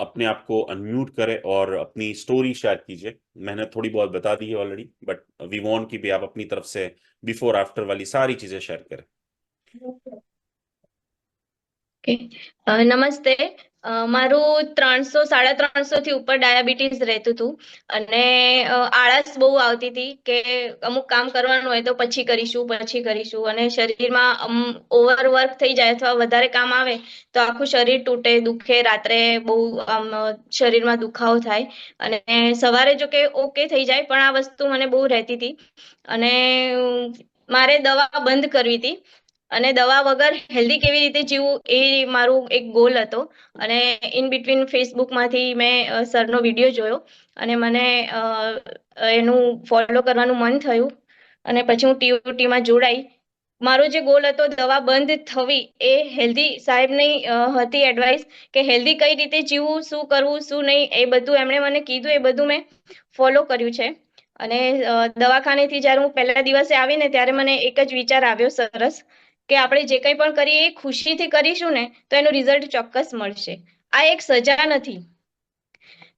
अपने आप को अनम्यूट करें और अपनी स्टोरी शेयर कीजिए। मैंने थोड़ी बहुत बता दी है ऑलरेडी बट वी वॉन्ट की भी आप अपनी तरफ़ से बिफोर आफ्टर वाली सारी चीज़ें शेयर करें। નમસ્તે. મારું ત્રણસો, સાડા ત્રણસો થી ઉપર ડાયાબિટીસ રહેતું હતું. અને આળસ બહુ આવતી હતી કે અમુક કામ કરવાનું હોય તો પછી કરીશું પછી કરીશું. અને શરીરમાં ઓવરવર્ક થઈ જાય અથવા વધારે કામ આવે તો આખું શરીર તૂટે, દુખે. રાત્રે બહુ, આમ, શરીરમાં દુખાવો થાય. અને સવારે જો કે ઓકે થઈ જાય, પણ આ વસ્તુ મને બહુ રહેતી હતી. અને મારે દવા બંધ કરવી હતી. અને દવા વગર હેલ્ધી કેવી રીતે જીવવું એ મારું એક ગોલ હતો. અને ઇન બિટવીન ફેસબુકમાંથી મેં સરનો વીડિયો જોયો અને મને એનું ફોલો કરવાનું મન થયું. અને પછી હું ટીયુટીમાં જોડાઈ. મારો જે ગોલ હતો દવા બંધ થવી એ હેલ્ધી સાહેબની હતી એડવાઇસ કે હેલ્ધી કઈ રીતે જીવવું, શું કરવું, શું નહીં એ બધું એમણે મને કીધું, એ બધું મેં ફોલો કર્યું છે. અને દવાખાનેથી જ્યારે હું પહેલા દિવસે આવીને ત્યારે મને એક જ વિચાર આવ્યો સરસ. કે આપણે જે કંઈ પણ કરીએ એ ખુશીથી કરીશું ને, તો એનું રિઝલ્ટ ચોક્કસ મળશે. આ એક સજા નથી.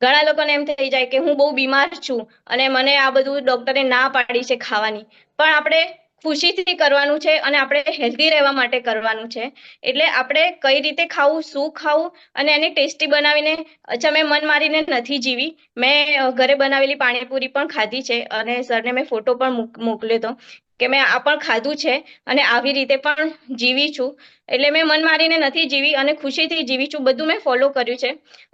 ઘણા લોકોને એમ થઈ જાય કે હું બહુ બીમાર છું અને મને આ બધું ડોક્ટરે ના પાડી છે ખાવાની. પણ આપણે ખુશીથી કરવાનું છે અને આપણે હેલ્ધી રહેવા માટે કરવાનું છે. એટલે આપણે કઈ રીતે ખાવું, શું ખાવું અને એને ટેસ્ટી બનાવીને, અચ્છા, મેં મન મારીને નથી જીવી. મેં ઘરે બનાવેલી પાણીપુરી પણ ખાધી છે અને સરને મેં ફોટો પણ મોકલ્યો હતો કે મેં આ પણ ખાધું છે અને આવી રીતે પણ જીવી છું. એટલે મેં મન મારીને નથી જીવી અને ખુશીથી જીવી છું. બધું મેં ફોલો કર્યું છે.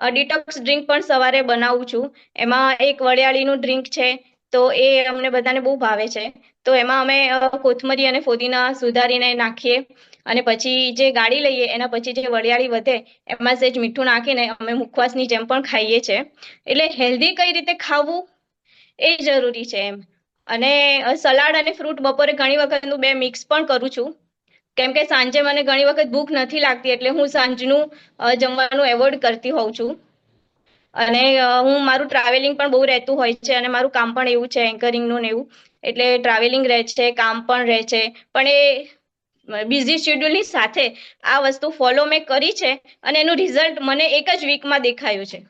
ડિટોક્સ ડ્રિંક પણ સવારે બનાવું છું. એમાં એક વડિયાળીનું ડ્રિંક છે તો એ અમને બધાને બહુ ભાવે છે. તો એમાં અમે કોથમરી અને ફોદીના સુધારીને નાખીએ અને પછી જે ગાળી લઈએ, એના પછી જે વરિયાળી વધે, એમાં સહેજ મીઠું નાખીને અમે મુખવાસની જેમ પણ ખાઈએ છીએ એટલે હેલ્ધી કઈ રીતે ખાવું? એ જરૂરી છે એમ. અને સલાડ અને ફ્રૂટ બપોરે ઘણી વખત હું બે મિક્સ પણ કરું છું. કેમ કે સાંજે મને ઘણી વખત ભૂખ નથી લાગતી એટલે હું સાંજનું જમવાનું એવોર્ડ કરતી હોઉં છું. અને હું મારું ટ્રાવેલિંગ પણ બહુ રહેતું હોય છે અને મારું કામ પણ એવું છે એન્કરિંગનું ને એવું. એટલે ટ્રાવેલિંગ રહે છે, કામ પણ રહે છે. પણ એ બિઝી શેડ્યુલની સાથે આ વસ્તુ ફોલો મેં કરી છે અને એનું રિઝલ્ટ મને એક જ વીકમાં દેખાયું છે.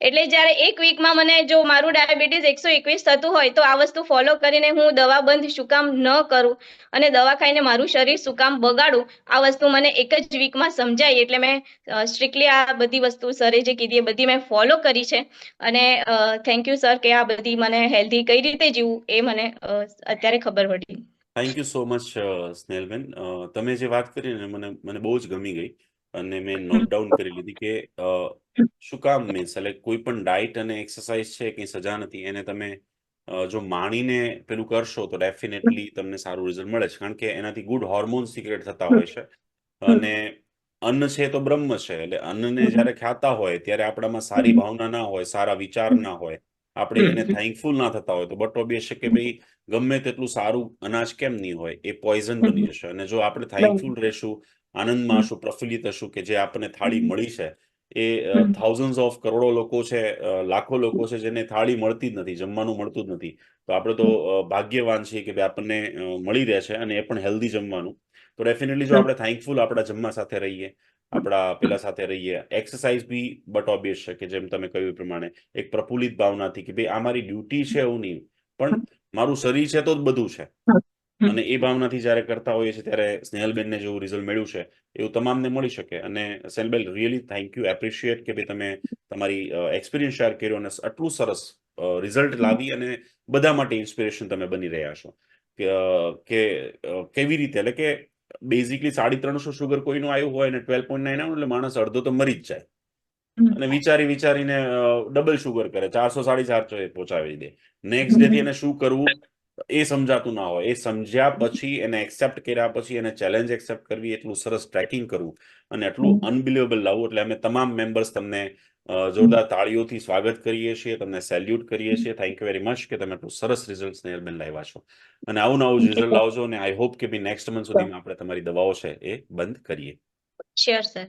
એટલે જ્યારે એક વીકમાં મને જો મારું ડાયાબિટીસ એકસો એકવીસ થતું હોય તો આ વસ્તુ ફોલો કરીને હું દવા બંધ શું કામ ન કરું અને દવા ખાઈને મારું શરીર શું કામ બગાડું, આ વસ્તુ મને એક જ વીકમાં સમજાય. એટલે મેં સ્ટ્રિક્ટલી આ બધી વસ્તુ સરે જે કીધી એ બધી મેં ફોલો કરી છે. અને થેન્ક યુ સર કે આ બધી મને હેલ્ધી કઈ રીતે જીવવું એ મને અત્યારે ખબર પડી. થેન્ક યુ સો મચ સ્નેલબેન. તમે જે વાત કરી ને મને મને બહુ જ ગમી ગઈ. અને મેં નોટ ડાઉન કરી લીધી કે શું કામ મીન્સ એટલે કોઈ પણ ડાયટ અને એક્સરસાઇઝ છે કંઈ સજા નથી એને તમે જો માણીને પેલું કરશો તો ડેફિનેટલી તમને સારું રિઝલ્ટ મળે છે. કારણ કે એનાથી ગુડ હોર્મોન્સ સિક્રેટ થતા હોય છે. અને અન્ન છે તો બ્રહ્મ છે. એટલે અન્નને જ્યારે ખાતા હોય ત્યારે આપણામાં સારી ભાવના ના હોય સારા વિચાર ના હોય. આપણે એને થેન્કફુલ ના થતા હોય તો બટ ઓબ્વિયસ કે ભાઈ ગમે તેટલું સારું અનાજ કેમ નહીં હોય? એ પોઈઝન બની જશે. અને જો આપણે થેન્કફુલ રહેશું આનંદમાં હશું પ્રફુલ્લિત હશું કે જે આપણને થાળી મળી છે એ થાઉઝન્ડ ઓફ કરોડો લોકો છે લાખો લોકો છે જેને થાળી મળતી જ નથી જમવાનું મળતું જ નથી. તો આપણે તો ભાગ્યવાન છીએ કે ભાઈ આપણને મળી રહે છે અને એ પણ હેલ્ધી જમવાનું. તો ડેફિનેટલી જો આપણે થેન્કફુલ આપણા જમવા સાથે રહીએ આપણા પેલા સાથે રહીએ એક્સરસાઇઝ બી બટ ઓબ્વિયસ છે કે જેમ તમે કહ્યું એ પ્રમાણે એક પ્રફુલ્લિત ભાવનાથી કે ભાઈ આ મારી ડ્યુટી છે એવું નહીં. પણ મારું શરીર છે તો જ બધું છે. અને એ ભાવનાથી જ્યારે કરતા હોઈએ છીએ ત્યારે સ્નેહલબેનને જેવું રિઝલ્ટ મળ્યું છે એવું તમામને મળી શકે. અને સ્નેહલબેન રિયલી થેન્ક યુ એપ્રિશિએટ કે ભાઈ તમે તમારી એક્સપિરિયન્સ શેર કર્યો અને આટલું સરસ રિઝલ્ટ લાવી અને બધા માટે ઇન્સ્પિરેશન તમે બની રહ્યા છો. કે કેવી રીતે? એટલે કે બેઝિકલી સાડી ત્રણસો શુગર કોઈનું આવ્યું હોય ને ટ્વેલ્વ પોઈન્ટ નાઇન એટલે માણસ અડધો તો મરી જ જાય. અને વિચારી વિચારીને ડબલ શુગર કરે ચારસો સાડી ચારસો એ પહોંચાવી દે. નેક્સ્ટ ડે થી એને શું કરવું? એ સમજાતું ના હોય. એ સમજ્યા પછી એને એક્સેપ્ટ કર્યા પછી એને ચેલેન્જ એક્સેપ્ટ કરવી એટલું સરસ ટ્રેકિંગ કરવું અને એટલું અનબિલિવેબલ લાવવું. એટલે અમે તમામ મેમ્બર્સ તમને જોરદાર તાળીઓથી સ્વાગત કરીએ છીએ તમને સેલ્યુટ કરીએ છીએ. થેન્ક યુ વેરી મચ કે તમે એટલું સરસ રિઝલ્ટ નેલબેન લાવ્યા છો. અને આવું નવું રિઝલ્ટ લાવજો અને આઈ હોપ કે બી નેક્સ્ટ મંથ સુધીમાં આપણે તમારી દવાઓ છે એ બંધ કરીએ. Sure sir